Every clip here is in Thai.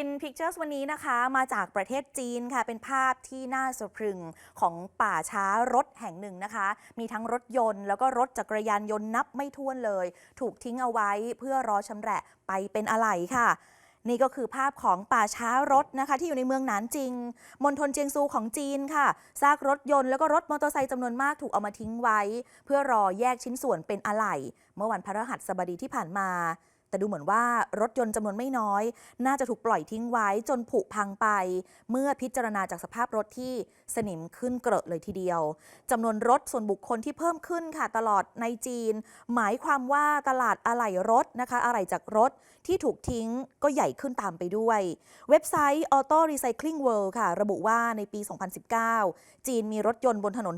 In Pictures วันนี้นะคะมาจากประเทศจีนค่ะ เป็นภาพที่น่าสะพรึงของป่าช้ารถแห่งหนึ่งนะคะ มีทั้งรถยนต์แล้วก็รถจักรยานยนต์นับไม่ถ้วนเลย ถูกทิ้งเอาไว้เพื่อรอชำแหละไปเป็นอะไหล่ค่ะนี่ก็คือภาพของป่าช้ารถนะคะ ที่อยู่ในเมืองหนานจิง มณฑลเจียงซูของจีนค่ะ ซากรถยนต์แล้วก็รถมอเตอร์ไซค์จำนวนมากถูกเอามาทิ้งไว้ เพื่อรอแยกชิ้นส่วนเป็นอะไหล่ เมื่อวันพฤหัสบดีที่ผ่านมา แต่ดูเหมือนว่ารถยนต์จำนวนไม่น้อย น่าจะถูกปล่อยทิ้งไว้จนผุพังไป เมื่อพิจารณาจากสภาพรถที่สนิมขึ้นเกรอะเลยทีเดียวจำนวนรถส่วนบุคคลที่เพิ่มขึ้นค่ะตลอดในจีน หมายความว่าตลาดอะไหล่รถนะคะอะไหล่จากรถที่ถูกทิ้งก็ใหญ่ขึ้นตามไปด้วย เว็บไซต์ Auto Recycling World ค่ะ ระบุว่าในปี 2019 จีนมีรถยนต์บนถนน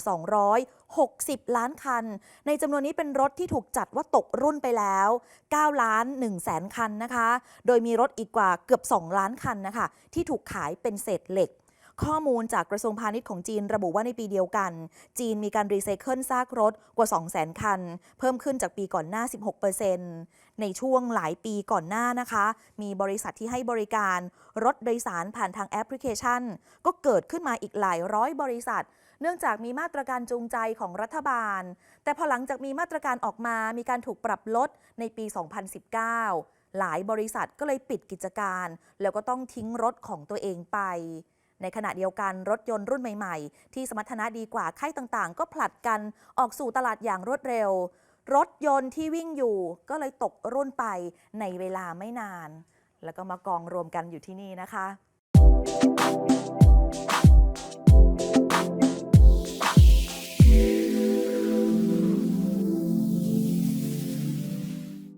260 ล้านคัน ในจำนวนนี้เป็นรถที่ถูกจัดว่าตกรุ่นไปแล้ว 9 ล้าน1แสนคันนะคะ โดยมีรถอีกกว่าเกือบ 2 ล้านคันนะคะ ที่ถูกขายเป็นเศษเหล็ก ข้อมูลจากกระทรวงพาณิชย์ของจีนระบุว่าในปีเดียวกัน จีนมีการรีไซเคิลซากรถกว่า 200,000 คัน เพิ่มขึ้นจากปีก่อนหน้า 16%ในช่วงหลายปีก่อนหน้านะคะ มีบริษัทที่ให้บริการรถโดยสารผ่านทางแอปพลิเคชัน ก็เกิดขึ้นมาอีกหลายร้อยบริษัท เนื่องจากมีมาตรการจูงใจของรัฐบาล แต่พอหลังจากมีมาตรการออกมามีการถูกปรับลดในปี 2019 หลายบริษัทก็เลยปิดกิจการ แล้วก็ต้องทิ้งรถของตัวเองไป ในขณะเดียวกันรถยนต์รุ่นใหม่ๆ ที่สมรรถนะดีกว่าค่ายต่างๆ ก็ผลัดกันออกสู่ตลาดอย่างรวดเร็ว รถยนต์ที่วิ่งอยู่ก็เลยตกรุ่นไปในเวลาไม่นาน แล้วก็มากองรวมกันอยู่ที่นี่นะคะ